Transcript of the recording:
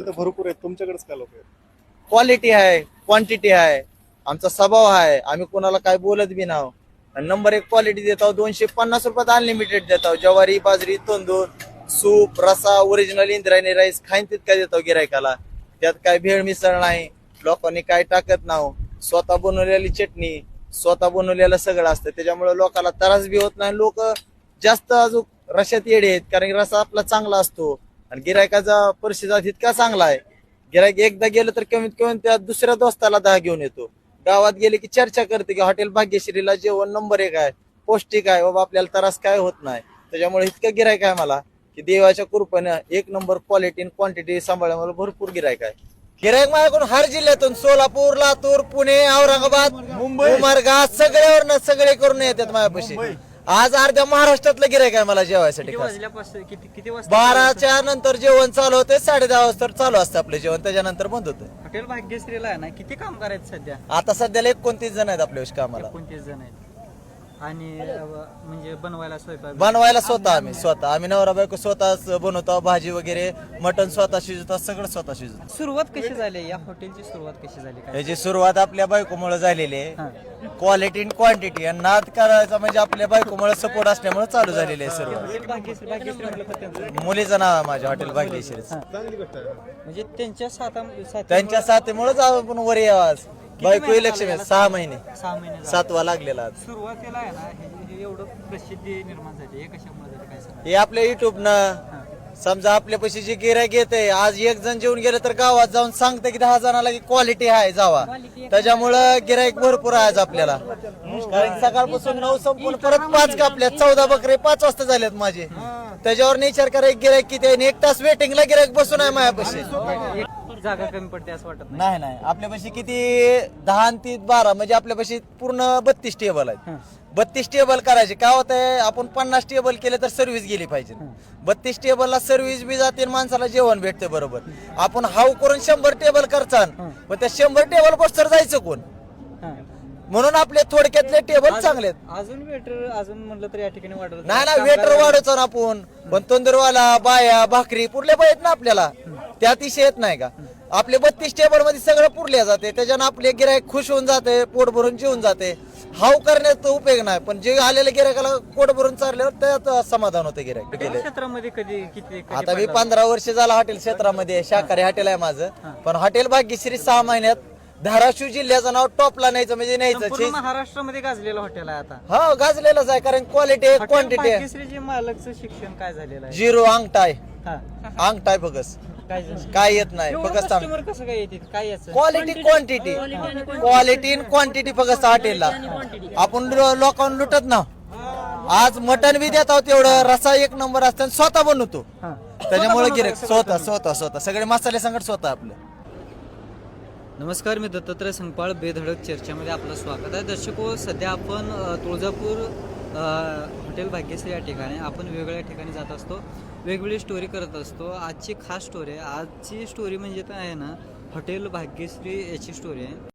तर भरपूर आहेत. तुमच्याकडेच काय लोक आहेत? क्वालिटी आहे क्वांटिटी आहे. आमचा स्वभाव आहे. आम्ही कोणाला काय बोलत बी नाव. नंबर एक क्वालिटी देत आहोत दोनशे पन्नास रुपयात अनलिमिटेड देत आहोत. ज्वारी बाजरी तांदूळ सूप रसा ओरिजिनल इंद्रायणी राईस खाईन तितका देतो गिरायकाला. त्यात काय भेळ मिसळ नाही. लोकांनी काय टाकत नाव. स्वतः बनवलेली चटणी स्वतः बनवलेलं सगळं असतं. त्याच्यामुळे लोकांना त्रास बी होत नाही. लोक जास्त अजून रशात येडे आहेत. कारण की रसा आपला चांगला असतो. आणि गिरायकाचा परिस्थिती इतका चांगला आहे? गिरायक एकदा गेलं तर कमीत कमी त्या दुसऱ्या दोस्ताला दहा घेऊन येतो. गावात गेले की चर्चा करते की हॉटेल भाग्यश्रीला जेवण नंबर एक आहे पौष्टिक आहे बाबा आपल्याला त्रास काय होत नाही. त्याच्यामुळे इतकं गिरायक आहे मला की देवाच्या कृपेनं एक नंबर क्वालिटी आणि क्वांटिटी सांभाळल्या मला भरपूर गिरायक आहे. गिरायक माझ्याकडून हर जिल्ह्यातून सोलापूर लातूर पुणे औरंगाबाद मुंबई. उमरगा सगळ्यावरनं सगळे करून येतात माझ्यापाशी. आज अर्ध्या महाराष्ट्रातलं गिरायक आहे मला जेवायसाठी किती खास. वाजल्यापासून? किती किती वाजता बाराच्या नंतर जेवण चालू होते साडे दहा वाजता चालू असतं आपलं जेवण त्याच्यानंतर बंद होतं. हॉटेल भाग्यश्रीला आहे ना? किती कामगार आहेत सध्या? आता सध्याला एकोणतीस जण आहेत आपल्या कामाला. एकोणतीस जण आहेत. आणि म्हणजे बनवायला स्वयंपाक बनवायला स्वतः आम्ही स्वतः. आम्ही नवरा बायको स्वतःच बनवतो भाजी वगैरे मटण स्वतः शिजवतो सगळं स्वतः शिजवतो सुरुवात कशी झाली? या हॉटेलची सुरुवात कशी झाली? काय याची सुरुवात आपल्या बायकोमुळे झालेली. आहे. क्वालिटी आणि क्वांटिटी आणि नाद करायचा म्हणजे आपल्या बायकोमुळे सपोर्ट असल्यामुळे चालू झालेली आहे सुरुवात. हॉटेल भाग्यश्री भाग्यश्री म्हटलं पण त्यांचं. मुलीचं नाव आहे माझ्या हॉटेल आहे म्हणजे त्यांच्या साती- त्यांच्या साथीमुळेच आपण वर यावाज बायको इलेक्शन झाले सहा महिने. सहा महिने झाले. सातवा लागलेला आज. सुरुवातीला आहे ना हे हे एवढं प्रसिद्धी निर्माण झाली हे कशामुळे झाली? काय सांगा हे आपल्या युट्यूब न. समजा आपल्यापाशी जे गिरायक येते आज एक जण जेवून गेलं तर गावात जाऊन सांगते की दहा जणाला की क्वालिटी आहे जावा. त्याच्यामुळं गिरायक भरपूर आहे आज आपल्याला. कारण सकाळपासून नऊ संपून परत पाच कापल्यात. चौदा बकरे पाच वाजता झालेत माझे. त्याच्यावर विचार करा एक गिरायक किती आहे आणि एक तास वेटिंगला गिरायक बसून आहे माझ्यापाशी एक जागा कमी पडते असं वाटत नाही. नाही नाही. आपल्यापाशी किती दहा आणि ती बारा म्हणजे आपल्यापाशी पूर्ण बत्तीस टेबल आहेत. बत्तीस टेबल करायचे. काय होत आहे आपण पन्नास टेबल केले तर सर्व्हिस गेली पाहिजे. बत्तीस टेबलला सर्व्हिस बी जाते आणि माणसाला जेवण भेटते बरोबर. आपण हाव करून शंभर टेबल करचान पण त्या शंभर टेबल बसतर जायचं कोण? हा. म्हणून आपले थोडक्यातले टेबल चांगले आहेत. अजून वेटर अजून म्हणलं तर या ठिकाणी वाढवलं नाही ना वेटर वाढवतो ना आपण. पण तंदुरवाला बाया भाकरी पुरल्या पाहिजेत ना आपल्याला. त्या अतिशय येत नाही का? आपले बत्तीस टेबलमध्ये सगळं पुरले जाते. त्याच्यानं आपले गिरायक खुश होऊन जाते पोट भरून जेवून जाते. हाव करण्याचा उपयोग नाही. पण जे आलेल्या गिरायकाला पोट भरून चालल्यावर त्यात समाधान होते गिरायक गेले. क्षेत्रामध्ये कधी किती कधी आता मी? पंधरा वर्ष झाला हॉटेल क्षेत्रामध्ये. शाकाहारी हॉटेल आहे माझं. पण हॉटेल भाग्यश्री सहा महिन्यात धाराशिव जिल्ह्याचं नाव टॉपला न्यायचं म्हणजे न्यायचं. संपूर्ण महाराष्ट्रामध्ये गाजलेलं हॉटेल आहे आता. हा गाजलेलंच आहे कारण क्वालिटी आहे हॉटेल क्वांटिटी आहे. मालकचं शिक्षण काय झालेलं आहे? झिरो अंगठाय. हा. अंगठाय फगस. काय झालं? काय येत नाही एवढं फक्त customer कसं काय येते काय याचं? क्वालिटी क्वांटिटी क्वालिटी आणि क्वांटिटी फक्त हॉटेलला. आपण लो- लोकांना लुटत ना. आज मटन बी देत आहोत एवढं रसा एक नंबर असतं आणि स्वतः बनवतो. हा. त्याच्यामुळे गिरेक स्वतः स्वतः स्वतः. सगळे मसाले संकट स्वतः आपलं. नमस्कार मी दत्तात्रय संगपाळ बेधडक चर्चेमध्ये आपलं स्वागत आहे. दर्शको हो, सध्या आपण तुळजापूर हॉटेल भाग्यश्री या ठिकाणी आपण वेगवेगळ्या ठिकाणी जात असतो. वेगवेगळी स्टोरी करत असतो. आजची खास स्टोरी आहे. आजची स्टोरी म्हणजे काय आहे ना हॉटेल भाग्यश्री याची स्टोरी आहे.